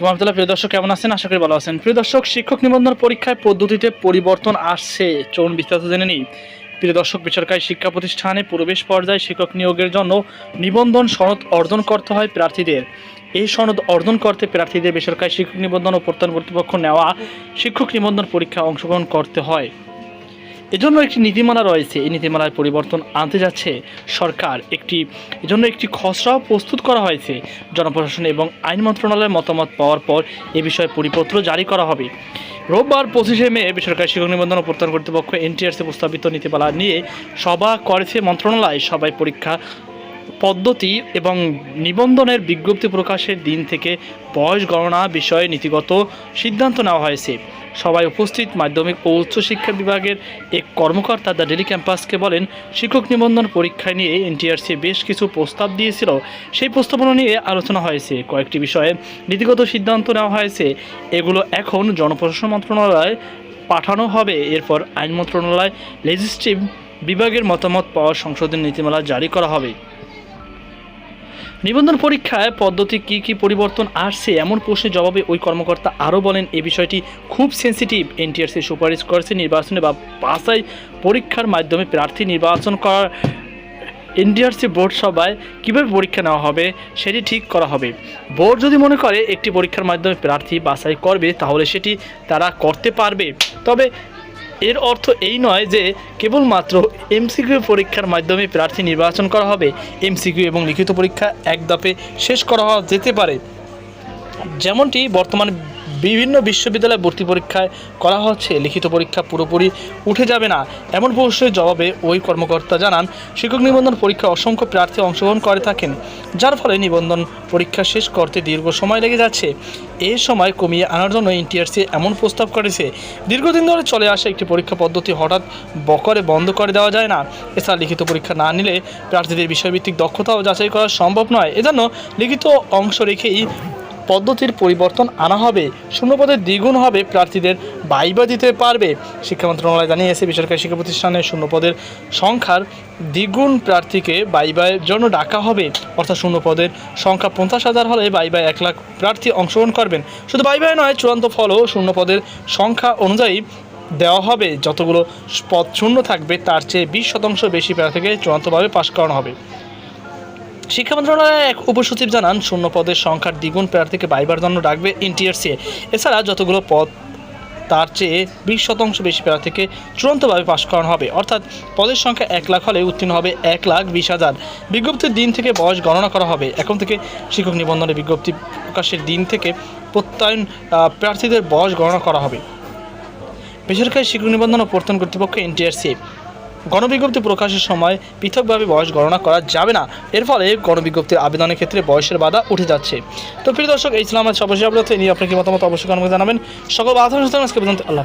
রহমতুল্লাহ প্রিয় দর্শক, কেমন আছেন? আশা করি ভালো আছেন। প্রিয় দর্শক, শিক্ষক নিবন্ধন পরীক্ষায় পদ্ধতিতে পরিবর্তন আসছে। চলুন বিস্তারিত জেনে নিই। প্রিয় দর্শক, বেসরকারি শিক্ষা প্রতিষ্ঠানে প্রবেশ পর্যায়ে শিক্ষক নিয়োগের জন্য নিবন্ধন সনদ অর্জন করতে হয় প্রার্থীদের। এই সনদ অর্জন করতে প্রার্থীদের বেসরকারি শিক্ষক নিবন্ধন ও প্রত্যয়ন কর্তৃপক্ষ নেওয়া শিক্ষক নিবন্ধন পরীক্ষায় অংশগ্রহণ করতে হয়। এজন্য একটি নীতিমালা রয়েছে। এই নীতিমালায় পরিবর্তন আনতে যাচ্ছে সরকার। একটি, এজন্য একটি খসড়াও প্রস্তুত করা হয়েছে। জনপ্রশাসন এবং আইন মন্ত্রণালয়ের মতামত পাওয়ার পর এ বিষয়ে পরিপত্র জারি করা হবে। রোববার পঁচিশে মে বেসরকারি শিক্ষক নিবন্ধন ও প্রত্যয়ন কর্তৃপক্ষ এনটিআরসি প্রস্তাবিত নীতিমালা নিয়ে সভা করেছে মন্ত্রণালয়। সবাই পরীক্ষা পদ্ধতি এবং নিবন্ধনের বিজ্ঞপ্তি প্রকাশের দিন থেকে বয়স গণনা বিষয়ে নীতিগত সিদ্ধান্ত নেওয়া হয়েছে। সবাই উপস্থিত মাধ্যমিক ও উচ্চশিক্ষা বিভাগের এক কর্মকর্তা দ্য ডেলি ক্যাম্পাসকে বলেন, শিক্ষক নিবন্ধন পরীক্ষা নিয়ে এনটিআরসি বেশ কিছু প্রস্তাব দিয়েছিল। সেই প্রস্তাবনা নিয়ে আলোচনা হয়েছে। কয়েকটি বিষয়ে নীতিগত সিদ্ধান্ত নেওয়া হয়েছে। এগুলো এখন জনপ্রশাসন মন্ত্রণালয় পাঠানো হবে। এরপর আইন মন্ত্রণালয় লেজিস্টিভ বিভাগের মতামত পাওয়ার সংশোধন নীতিমালা জারি করা হবে। নিবন্ধন পরীক্ষায় পদ্ধতি কি কি পরিবর্তন আসছে এমন প্রশ্নের জবাবে ওই কর্মকর্তা আরও বলেন, এ বিষয়টি খুব সেন্সিটিভ এনটিআরসি সুপারিশ করেছে নির্বাচনে বা বাসাই পরীক্ষার মাধ্যমে প্রার্থী নির্বাচন করার এনটিআরসি বোর্ড সভায় কীভাবে পরীক্ষা নেওয়া হবে সেটি ঠিক করা হবে। বোর্ড যদি মনে করে একটি পরীক্ষার মাধ্যমে প্রার্থী বাছাই করবে তাহলে সেটি তারা করতে পারবে। তবে এর অর্থ এই নয় যে কেবলমাত্র এমসিকিউ পরীক্ষার মাধ্যমে প্রার্থী নির্বাচন করা হবে। এমসিকিউ এবং লিখিত পরীক্ষা এক দফে শেষ করা যেতে পারে। যেমনটি বর্তমানে বিভিন্ন বিশ্ববিদ্যালয়ে ভর্তি পরীক্ষায় করা হচ্ছে। লিখিত পরীক্ষা পুরোপুরি উঠে যাবে না। এমন প্রশ্নের জবাবে ওই কর্মকর্তা জানান, শিক্ষক নিবন্ধন পরীক্ষা অসংখ্য প্রার্থী অংশগ্রহণ করে থাকেন, যার ফলে নিবন্ধন পরীক্ষা শেষ করতে দীর্ঘ সময় লেগে যাচ্ছে। এই সময় কমিয়ে আনার জন্য এনটিআরসি এমন প্রস্তাব করেছে, দীর্ঘদিন ধরে চলে আসা একটি পরীক্ষা পদ্ধতি হঠাৎ বকরে বন্ধ করে দেওয়া যায় না। এছাড়া লিখিত পরীক্ষা না নিলে প্রার্থীদের বিষয়ভিত্তিক দক্ষতাও যাচাই করা সম্ভব নয়। এজন্য লিখিত অংশ রেখেই পদ্ধতির পরিবর্তন আনা হবে শূন্যপদের দ্বিগুণ হবে প্রার্থীদের বাইবা দিতে পারবে। শিক্ষা মন্ত্রণালয় জানিয়েছে, বেসরকারি শিক্ষা প্রতিষ্ঠানে শূন্যপদের সংখ্যার দ্বিগুণ প্রার্থীকে বাইবায়ের জন্য ডাকা হবে। অর্থাৎ শূন্যপদের সংখ্যা পঞ্চাশ হাজার হলে বাইবায় এক লাখ প্রার্থী অংশগ্রহণ করবেন। শুধু বাইবায় নয়, চূড়ান্ত ফলও শূন্যপদের সংখ্যা অনুযায়ী দেওয়া হবে। যতগুলো পদ শূন্য থাকবে, তার চেয়ে বিশ শতাংশ বেশি প্রার্থীকে চূড়ান্তভাবে পাশ করানো হবে। শিক্ষা মন্ত্রণালয়ের এক উপসচিব জানান, শূন্য পদের সংখ্যার দ্বিগুণ প্রার্থীকে বাইবার জন্য ডাকবে এনটিআরসি এছাড়া যতগুলো পদ, তার চেয়ে বিশ শতাংশ বেশি প্রার্থীকে চূড়ান্তভাবে পাশ করানো হবে। অর্থাৎ পদের সংখ্যা এক লাখ হলে উত্তীর্ণ হবে এক লাখ বিশ হাজার। বিজ্ঞপ্তির দিন থেকে বয়স গণনা করা হবে। এখন থেকে শিক্ষক নিবন্ধনের বিজ্ঞপ্তি প্রকাশের দিন থেকে প্রত্যয়ন প্রার্থীদের বয়স গণনা করা হবে। বেসরকারি শিক্ষক নিবন্ধন ও প্রত্যয়ন কর্তৃপক্ষ এনটিআরসি গণবিজ্ঞপ্তি প্রকাশের সময় পৃথকভাবে বয়স গণনা করা যাবে না। এর ফলে গণবিজ্ঞপ্তির আবেদনের ক্ষেত্রে বয়সের বাধা উঠে যাচ্ছে। তো প্রিয় দর্শক, এই ছিল আমার সর্বশেষ আপডেট। এই নিয়ে আপনার কি মতামত অবশ্যই জানাবেন। সকল বাধা আজকে পর্যন্ত আল্লাহ।